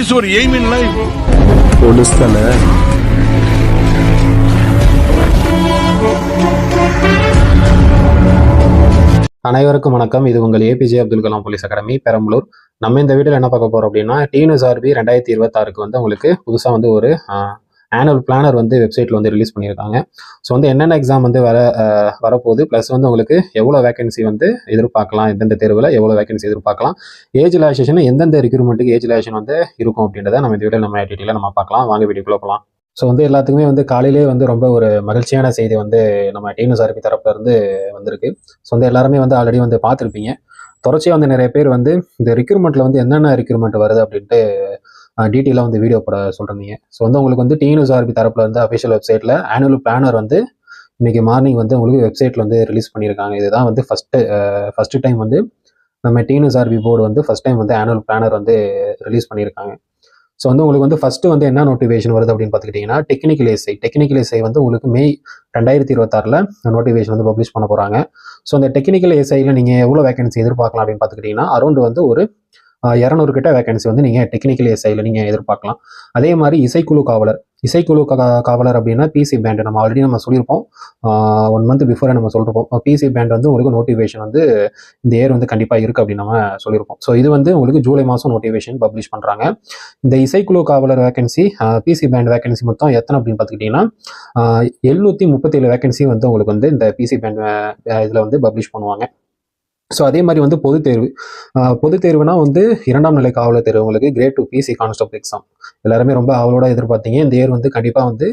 Is ஒரு aim in life police தானே அனைவருக்கும் வணக்கம். இது உங்கள் APJ Abdul Kalam police academy Perambalur. நம்ம இந்த வீடியோவில் என்ன பார்க்க போறோம் அப்படின்னா டிஎன்எஸ்ஆர்பி ரெண்டாயிரத்தி இருபத்தாறுக்கு வந்து உங்களுக்கு புதுசாக வந்து ஒரு ஆனுவல் பிளானர் வந்து வெப்சைட்டில் வந்து ரிலீஸ் பண்ணியிருக்காங்க. ஸோ வந்து என்னென்ன எக்ஸாம் வந்து வர வரப்போகுது? ப்ளஸ் வந்து உங்களுக்கு எவ்வளோ வேகன்சி வந்து எதிர்பார்க்கலாம்? எந்தெந்த தேர்வில் எவ்வளோ வேகன்சி எதிர்பார்க்கலாம்? ஏஜ் ரிலாக்ஸேஷன் எந்தெந்த ரெக்ரூட்மெண்ட்டுக்கு ஏஜ் ரிலாக்ஸேஷன் வந்து இருக்கும் அப்படின்றத நம்ம இந்த வீடியோ நம்ம டீட்டெயிலாக நம்ம பார்க்கலாம். வாங்க வீடியோக்குள்ளே போகலாம் ஸோ வந்து எல்லாத்துக்குமே வந்து காலையிலே வந்து ரொம்ப ஒரு மகிழ்ச்சியான செய்தி வந்து நம்ம டிஎன்எஸ்ஆர்பி ஆர்பி இருந்து வந்திருக்கு. ஸோ வந்து எல்லாருமே வந்து ஆல்ரெடி வந்து பார்த்துருப்பீங்க. தொடர்ச்சியாக வந்து நிறைய பேர் வந்து இந்த ரெக்ரூட்மெண்ட்டில் வந்து என்னென்ன ரெக்ரூட்மெண்ட் வருது அப்படின்ட்டு டீட்டெயிலாக வந்து வீடியோ போட சொல்கிறீங்க ஸோ வந்து உங்களுக்கு வந்து டிஎன்எஸ்ஆர்பி தரப்பில் வந்து அஃபிஷியல் வெப்சைட்டில் ஆனுவல் பிளானர் வந்து இன்றைக்கி மார்னிங் வந்து உங்களுக்கு வெப்சைட்டில் வந்து ரிலீஸ் பண்ணியிருக்காங்க இதுதான் வந்து ஃபஸ்ட்டு ஃபஸ்ட்டு டைம் வந்து நம்ம டிஎன்எஸ்ஆர்பி போர்டு வந்து ஃபஸ்ட் டைம் வந்து ஆனுவல் பிளானர் வந்து ரிலீஸ் பண்ணியிருக்காங்க ஸோ வந்து உங்களுக்கு வந்து ஃபஸ்ட்டு வந்து என்ன நோட்டிஃபிகேஷன் வருது அப்படின்னு பார்த்துக்கிட்டிங்கன்னா டெக்னிக்கல் எஸ்ஐ டெக்னிக்கல் எஸ்ஐ வந்து உங்களுக்கு மே ரெண்டாயிரத்தி இருபத்தாறில் நோட்டிஃபிகேஷன் வந்து பப்ளிஷ் பண்ண போகிறாங்க ஸோ அந்த டெக்னிக்கல் எஸ்ஐயில் நீங்கள் எவ்வளோ வேகன்சி எதிர்பார்க்கலாம் அப்படின்னு பார்த்துக்கிட்டிங்கன்னா அரௌண்ட் வந்து ஒரு இரநூறு கிட்ட வேகன்சி வந்து நீங்கள் டெக்னிக்கல் எஸ்ஐயில் நீங்கள் எதிர்பார்க்கலாம். அதே மாதிரி இசைக்குழு காவலர். இசைக்குழு காவலர் அப்படின்னா பிசி பேண்ட் நம்ம ஆல்ரெடி நம்ம சொல்லியிருப்போம். ஒன் மந்த் பிஃபோரே நம்ம சொல்லிருப்போம். பிசி பேண்ட் வந்து உங்களுக்கு நோட்டிஃபிகேஷன் வந்து இந்த இயர் வந்து கண்டிப்பாக இருக்குது அப்படின்னு நம்ம சொல்லியிருப்போம். ஸோ இது வந்து உங்களுக்கு ஜூலை மாதம் நோட்டிஃபிகேஷன் பப்ளிஷ் பண்ணுறாங்க இந்த இசைக்குழு காவலர் வேகன்சி பிசி பேண்ட் வேகன்சி மொத்தம் எத்தனை அப்படின்னு பார்த்துக்கிட்டிங்கன்னா எழுநூற்றி முப்பத்தேழு வேகன்சி வந்து உங்களுக்கு வந்து இந்த பிசி பேண்ட் இதில் வந்து பப்ளிஷ் பண்ணுவாங்க. ஸோ அதே மாதிரி வந்து பொதுத் தேர்வு. பொது பொதுத் தேர்வுனா வந்து இரண்டாம் நிலை காவலர் தேர்வு. உங்களுக்கு grade two PC constable exam எல்லாருமே ரொம்ப அவளோட எதிர்பார்த்தீங்க. இந்த இயர் வந்து கண்டிப்பாக வந்து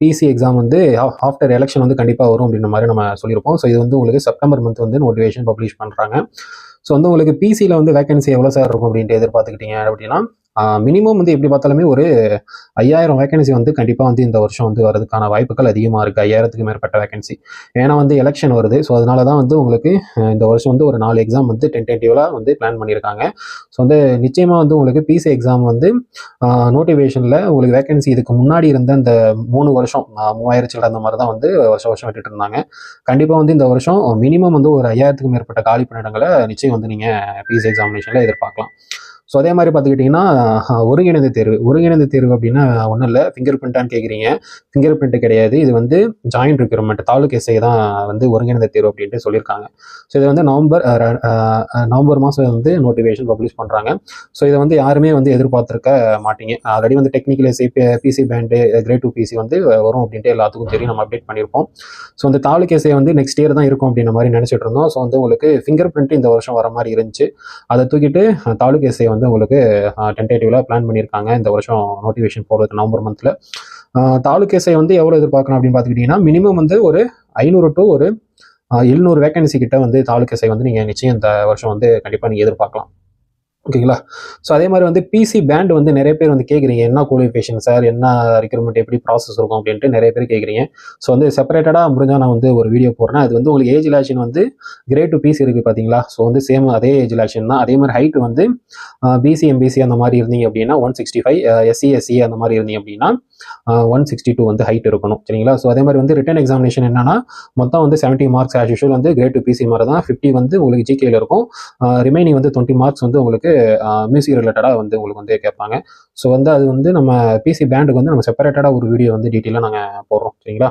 பிசி எக்ஸாம் வந்து ஆஃப்டர் எலெக்ஷன் வந்து கண்டிப்பாக வரும் அப்படின்ற மாதிரி நம்ம சொல்லியிருப்போம். ஸோ இது வந்து உங்களுக்கு செப்டம்பர் மந்த் வந்து நோட்டிஃபிகேஷன் பப்ளிஷ் பண்ணுறாங்க ஸோ வந்து உங்களுக்கு பிசியில் வந்து வேகன்சி எவ்வளோ சார் இருக்கும் அப்படின்ட்டு எதிர்பார்த்துக்கிட்டீங்க அப்படின்னா மினிமம் வந்து எப்படி பார்த்தாலுமே ஒரு ஐயாயிரம் வேகன்சி வந்து கண்டிப்பாக வந்து இந்த வருஷம் வந்து வரதுக்கான வாய்ப்புகள் அதிகமாக இருக்குது ஐயாயிரத்துக்கு மேற்பட்ட வேகன்சி ஏன்னா வந்து எலெக்ஷன் வருது. ஸோ அதனால தான் வந்து உங்களுக்கு இந்த வருஷம் வந்து ஒரு நாலு எக்ஸாம் வந்து டென்டேட்டிவாக வந்து பிளான் பண்ணியிருக்காங்க. ஸோ வந்து நிச்சயமாக வந்து உங்களுக்கு பிசி எக்ஸாம் வந்து நோட்டிஃபிகேஷனில் உங்களுக்கு வேகன்சி இதுக்கு முன்னாடி இருந்த அந்த மூணு வருஷம் மூவாயிரத்து மூவாயிரம் சில்லற அந்த மாதிரி தான் வந்து வருஷம் வருஷம் விட்டுட்டு இருந்தாங்க. கண்டிப்பாக வந்து இந்த வருஷம் மினிமம் வந்து ஒரு ஐயாயிரத்துக்கு மேற்பட்ட காலி பணியிடங்களை நிச்சயம் வந்து நீங்கள் பிசி எக்ஸாமினேஷனில் எதிர்பார்க்கலாம். ஸோ அதே மாதிரி பார்த்துக்கிட்டிங்கன்னா ஒருங்கிணைந்த தேர்வு. ஒருங்கிணைந்த தேர்வு அப்படின்னா ஒன்றும் இல்லை. ஃபிங்கர் பிரிண்ட்டான்னு கேட்குறீங்க ஃபிங்கர் பிரிண்ட்டு கிடையாது. இது வந்து ஜாயின்ட் ரெக்யூர்மெண்ட் தாலுக் எஸ்ஐ தான் வந்து ஒருங்கிணைந்த தேர்வு அப்படின்ட்டு சொல்லியிருக்காங்க. ஸோ இது வந்து நவம்பர் நவம்பர் மாதம் வந்து நோட்டிஃபிகேஷன் பப்ளிஷ் பண்ணுறாங்க ஸோ இதை வந்து யாருமே வந்து எதிர்பார்த்துருக்க மாட்டீங்க. ஆல்ரெடி வந்து technical SI PC band grade two PC வந்து வரும் அப்படின்ட்டு எல்லாத்துக்கும் தெரியும். நம்ம அப்டேட் பண்ணியிருப்போம். ஸோ அந்த தாலுக் எஸ்ஐ வந்து நெக்ஸ்ட் இயர் தான் இருக்கும் அப்படின்ற மாதிரி நினச்சிட்டு இருந்தோம். ஸோ வந்து உங்களுக்கு ஃபிங்கர் பிரிண்ட் இந்த வருஷம் வர மாதிரி இருந்துச்சு. அதை தூக்கிட்டு தாலுக் எஸ்ஐ வந்து உங்களுக்கு டென்டேட்டிவ்ல பிளான் பண்ணியிருக்காங்க. இந்த வருஷம் நோட்டிஃபிகேஷன் போகிறது நவம்பர் மந்த்தில் தாலுக் வந்து எவ்வளோ எதிர்பார்க்கணும் அப்படின்னு பார்த்துக்கிட்டிங்கன்னா மினிமம் வந்து ஒரு ஐநூறு டு ஒரு எழுநூறு வேகன்சி கிட்ட வந்து தாலுக் வந்து நீங்கள் நிச்சயம் இந்த வருஷம் வந்து கண்டிப்பாக நீங்கள் எதிர்பார்க்கலாம். ஓகேங்களா? ஸோ அதே மாதிரி வந்து பிசி பேண்ட் வந்து நிறைய பேர் வந்து கேட்குறீங்க என்ன குவாலிஃபிகேஷன் சார் என்ன ரெக்ரூட்மெண்ட் எப்படி ப்ராசஸ் இருக்கும் அப்படின்ட்டு நிறைய பேர் கேட்குறீங்க ஸோ வந்து செப்பரேட்டடாக முடிஞ்சால் நான் வந்து ஒரு வீடியோ போடுறேன். அது வந்து உங்களுக்கு ஏஜ் ரிலாக்ஷன் வந்து கிரேட் டு பிசி இருக்குது பார்த்தீங்களா ஸோ வந்து சேம் அதே ஏஜ் ரிலாக்ஷன் தான். அதே மாதிரி ஹைட் வந்து பிசி எம்பிசி அந்த மாதிரி இருந்தீங்க அப்படின்னா one sixty five SC SC அந்த மாதிரி இருந்தீங்க அப்படின்னா ஒன் சிக்ஸ்டி டூ வந்து ஹைட் இருக்கணும். சரிங்களா? ஸோ அதே மாதிரி வந்து ரிட்டன் எக்ஸாமினேஷன் என்னன்னா மொத்தம் வந்து செவன்ட்டி மார்க்ஸ் ஆஸ் யூஷுவல் வந்து கிரேட் டு பிசி மாதிரி தான் ஃபிஃப்டி வந்து உங்களுக்கு ஜிகேல இருக்கும். ரிமைனிங் வந்து டுவெண்ட்டி மார்க்ஸ் வந்து உங்களுக்கு மியூசிக் ரிலேட்டடாக வந்து உங்களுக்கு வந்து கேட்பாங்க. ஸோ வந்து அது வந்து நம்ம பிசி பேண்டுக்கு வந்து நம்ம செப்பரேட்டடாக ஒரு வீடியோ வந்து டீட்டெயிலாக நாங்கள் போடுறோம். சரிங்களா?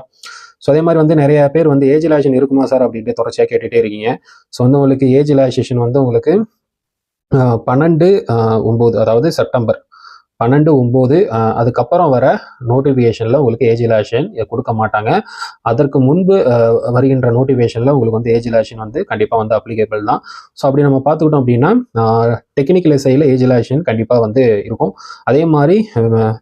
ஸோ அதே மாதிரி வந்து நிறைய பேர் வந்து ஏஜ் லாஷன் இருக்குமா சார் அப்படின்ட்டு தொடர்ச்சியாக கேட்டுகிட்டே இருக்கீங்க. ஸோ வந்து உங்களுக்கு ஏஜ் லாஷேஷன் வந்து உங்களுக்கு பன்னெண்டு ஒம்பது அதாவது செப்டம்பர் பன்னெண்டு ஒம்பது அதுக்கப்புறம் வர நோட்டிஃபிகேஷனில் உங்களுக்கு ஏஜ் ரிலாக்ஷன் கொடுக்க மாட்டாங்க. அதற்கு முன்பு வருகின்ற நோட்டிஃபிகேஷனில் உங்களுக்கு வந்து ஏஜ் ரிலாக்ஷன் வந்து கண்டிப்பாக வந்து அப்ளிகேபிள் தான். ஸோ அப்படி நம்ம பார்த்துக்கிட்டோம் அப்படின்னா டெக்னிக்கல் எஸ்ஐயில் ஏஜ் கண்டிப்பாக வந்து இருக்கும். அதே மாதிரி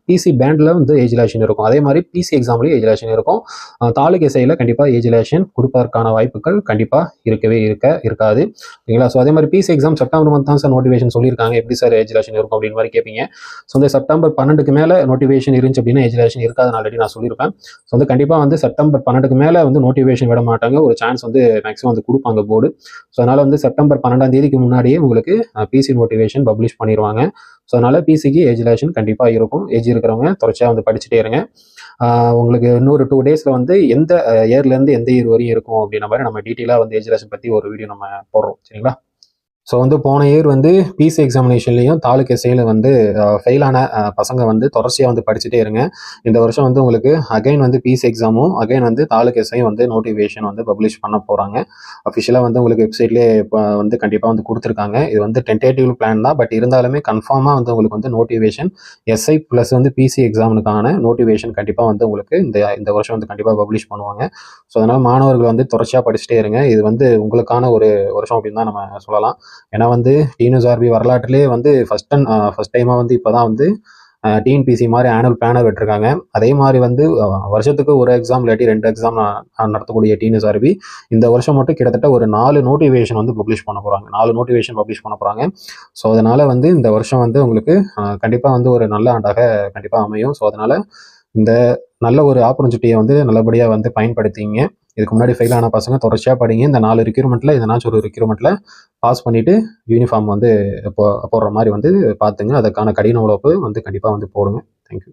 பிசி பேண்டில் வந்து ஏஜ் இருக்கும். அதே மாதிரி பிசி எக்ஸாம்லேயும் ஏஜ் இருக்கும். ஆஹ், தாலுக் எஸ்ஐயில் கண்டிப்பாக ஏஜ் ரிலாக்ஷன் கொடுப்பதற்கான வாய்ப்புகள் கண்டிப்பாக இருக்கவே இருக்க இருக்காது. இல்லைங்களா ஸோ அதே மாதிரி பிசி எக்ஸாம் செப்டம்பர் மந்த் தான் சார் நோட்டிஃபிகேஷன் சொல்லியிருக்காங்க. எப்படி சார் ஏஜ் இருக்கும் அப்படின்னு மாதிரி கேட்பீங்க ஸோ வந்து செப்டம்பர் பன்னெண்டுக்கு மேலே நோட்டிஃபிகேஷன் இருந்துச்சு அப்படின்னா ஏஜ் இருக்காது ஆல்ரெடி நான் சொல்லியிருப்பேன். ஸோ வந்து கண்டிப்பாக வந்து செப்டம்பர் பன்னெண்டுக்கு மேலே வந்து நோட்டிஃபிகேஷன் விட மாட்டாங்க. ஒரு சான்ஸ் வந்து மேக்ஸிமம் வந்து கொடுப்பாங்க போர்டு ஸோ அதனால் வந்து செப்டம்பர் பன்னெண்டாம் தேதிக்கு முன்னாடியே உங்களுக்கு பிசி மோட்டிவேஷன் பப்ளிஷ் பண்ணிடுவாங்க ஸோ அதனால் பிசிக்கு ஏஜ் கண்டிப்பாக இருக்கும். ஏஜ் இருக்கிறவங்க தொடர்ச்சியாக வந்து படிச்சுட்டே இருங்க. உங்களுக்கு இன்னொரு டூ டேஸில் வந்து எந்த இயர்லேருந்து எந்த இயர் வரையும் இருக்கும் அப்படின்ற மாதிரி நம்ம டீட்டெயிலாக வந்து ஏஜ் பற்றி ஒரு வீடியோ நம்ம போடுறோம். சரிங்களா? ஸோ வந்து போன இயர் வந்து பிசி எக்ஸாமினேஷன்லேயும் தாலுக் எஸ்ஐயில் வந்து ஃபெயிலான பசங்க வந்து தொடர்ச்சியாக வந்து படிச்சுட்டே இருங்க. இந்த வருஷம் வந்து உங்களுக்கு அகைன் வந்து பிசி எக்ஸாமும் அகைன் வந்து தாலுக் எஸ்ஐயும் வந்து நோட்டிஃபிகேஷன் வந்து பப்ளிஷ் பண்ண போகிறாங்க அஃபிஷியலாக வந்து உங்களுக்கு வெப்சைட்லேயே இப்போ வந்து கண்டிப்பாக வந்து கொடுத்துருக்காங்க. இது வந்து டென்டேட்டிவ் பிளான் தான். பட் இருந்தாலுமே கன்ஃபார்மாக வந்து உங்களுக்கு வந்து நோட்டிஃபிகேஷன் எஸ்ஐ ப்ளஸ் வந்து பிசி எக்ஸாமுக்கான நோட்டிஃபிகேஷன் கண்டிப்பாக வந்து உங்களுக்கு இந்த இந்த வருஷம் வந்து கண்டிப்பாக பப்ளிஷ் பண்ணுவாங்க. ஸோ அதனால் மாணவர்கள் வந்து தொடர்ச்சியாக படிச்சுட்டே இருங்க. இது வந்து உங்களுக்கான ஒரு வருஷம் அப்படின்னு தான் நம்ம சொல்லலாம். ஏன்னா வந்து டிஎன்எஸ்ஆர்பி வரலாற்றிலே வந்து ஃபஸ்ட் அண்ட் ஃபஸ்ட் டைமாக வந்து இப்போ தான் வந்து டிஎன்பிசி மாதிரி ஆனுவல் பிளானர் விட்டுருக்காங்க. அதே மாதிரி வந்து வருஷத்துக்கு ஒரு எக்ஸாம் இல்லாட்டி ரெண்டு எக்ஸாம் நடத்தக்கூடிய டிஎன்எஸ்ஆர்பி இந்த வருஷம் மட்டும் கிட்டத்தட்ட ஒரு நாலு நோட்டிஃபிகேஷன் வந்து பப்ளிஷ் பண்ண போகிறாங்க நாலு நோட்டிஃபிகேஷன் பப்ளிஷ் பண்ண போகிறாங்க ஸோ அதனால் வந்து இந்த வருஷம் வந்து உங்களுக்கு கண்டிப்பாக வந்து ஒரு நல்ல ஆண்டாக கண்டிப்பாக அமையும். ஸோ அதனால் இந்த நல்ல ஒரு ஆப்பர்ச்சுனிட்டியை வந்து நல்லபடியாக வந்து பயன்படுத்திங்க. இதுக்கு முன்னாடி ஃபெயில் ஆன பசங்க தொடர்ச்சியாக படிங்க. இந்த நாலு ரிக்யூர்மெண்ட்டில் எதனாச்சும் ஒரு ரிக்யூர்மெண்ட்டில் பாஸ் பண்ணிவிட்டு யூனிஃபார்ம் வந்து போ போடுற மாதிரி வந்து பார்த்துங்க. அதுக்கான கடின உழைப்பு வந்து கண்டிப்பாக வந்து போடுங்க. தேங்க்யூ